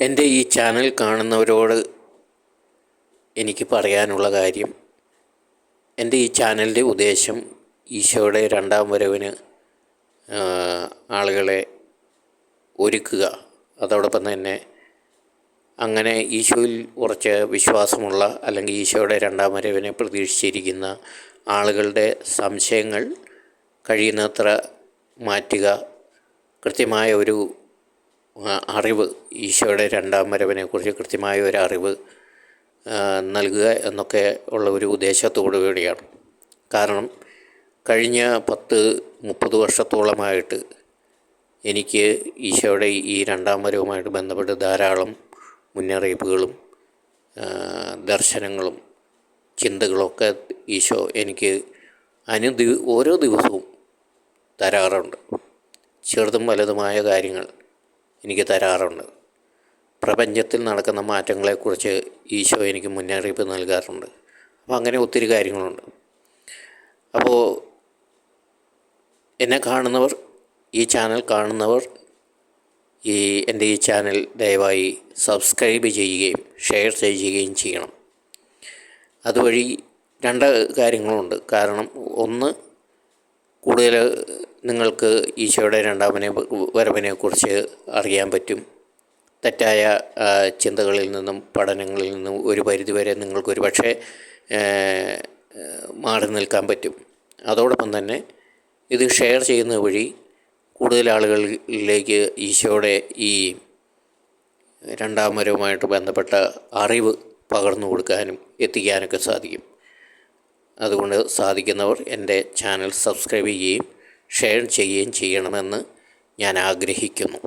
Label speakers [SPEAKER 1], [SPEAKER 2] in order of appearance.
[SPEAKER 1] എന്റെ ഈ ചാനൽ കാണുന്നവരോട് എനിക്ക് പറയാനുള്ള കാര്യം എന്റെ ഈ ചാനലിന്റെ ഉദ്ദേശം ഈശോയുടെ രണ്ടാം വരവിന് ആളുകളെ ഒരുക്കുക. അതോടൊപ്പം തന്നെ അങ്ങനെ ഈശോയിൽ കുറച്ച് വിശ്വാസമുള്ള അല്ലെങ്കിൽ ഈശോയുടെ രണ്ടാം വരവിനെ പ്രതീക്ഷിച്ചിരിക്കുന്ന ആളുകളുടെ സംശയങ്ങൾ കഴിയുന്നത്ര മാറ്റുക കൃത്യമായ ഒരു അറിവ് ഈശോയുടെ രണ്ടാം വരവിനെക്കുറിച്ച് കൃത്യമായ ഒരു അറിവ് നൽകുക എന്നൊക്കെ ഉള്ള ഒരു ഉദ്ദേശത്തോടു കൂടിയാണ്. കാരണം കഴിഞ്ഞ പത്ത് മുപ്പത് വർഷത്തോളമായിട്ട് എനിക്ക് ഈശോയുടെ ഈ രണ്ടാം വരവുമായിട്ട് ബന്ധപ്പെട്ട് ധാരാളം മുന്നറിയിപ്പുകളും ദർശനങ്ങളും ചിന്തകളൊക്കെ ഈശോ എനിക്ക് അനുദി ഓരോ ദിവസവും തരാറുണ്ട്. ചെറുതും വലുതുമായ കാര്യങ്ങൾ. എനിക്ക് തരാറുണ്ട്. പ്രപഞ്ചത്തിൽ നടക്കുന്ന മാറ്റങ്ങളെക്കുറിച്ച് ഈശോ എനിക്ക് മുന്നറിയിപ്പ് നൽകാറുണ്ട്. അപ്പോൾ അങ്ങനെ ഒത്തിരി കാര്യങ്ങളുണ്ട്. അപ്പോൾ എന്നെ കാണുന്നവർ ഈ ചാനൽ കാണുന്നവർ ഈ എന്റെ ഈ ചാനൽ ദയവായി സബ്സ്ക്രൈബ് ചെയ്യുകയും ഷെയർ ചെയ്യുകയും ചെയ്യണം. അതുവഴി രണ്ട് കാര്യങ്ങളുണ്ട്. കാരണം ഒന്ന് കൂടുതൽ നിങ്ങൾക്ക് ഈശോയുടെ രണ്ടാമനെ വരവിനെക്കുറിച്ച് അറിയാൻ പറ്റും. തെറ്റായ ചിന്തകളിൽ നിന്നും പഠനങ്ങളിൽ നിന്നും ഒരു പരിധിവരെ നിങ്ങൾക്കൊരു പക്ഷേ മാറി നിൽക്കാൻ പറ്റും. അതോടൊപ്പം തന്നെ ഇത് ഷെയർ ചെയ്യുന്നത് വഴി കൂടുതൽ ആളുകളിലേക്ക് ഈശോയുടെ ഈ രണ്ടാം വരവുമായിട്ട് ബന്ധപ്പെട്ട അറിവ് പകർന്നു കൊടുക്കാനും എത്തിക്കാനൊക്കെ സാധിക്കും. അതുകൊണ്ട് സാധിക്കുന്നവർ എന്റെ ചാനൽ സബ്സ്ക്രൈബ് ചെയ്യുകയും ഷെയർ ചെയ്യുകയും ചെയ്യണമെന്ന് ഞാൻ ആഗ്രഹിക്കുന്നു.